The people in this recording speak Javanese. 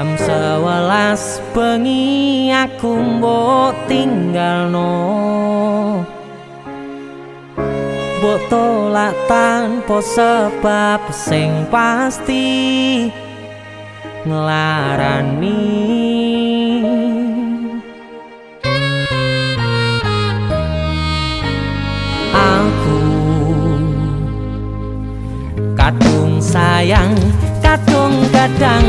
jam sewelas bengi aku mbo tinggalno. No Bo tolak tanpa sebab sing pasti ngelarani Kadung sayang, kadung kadang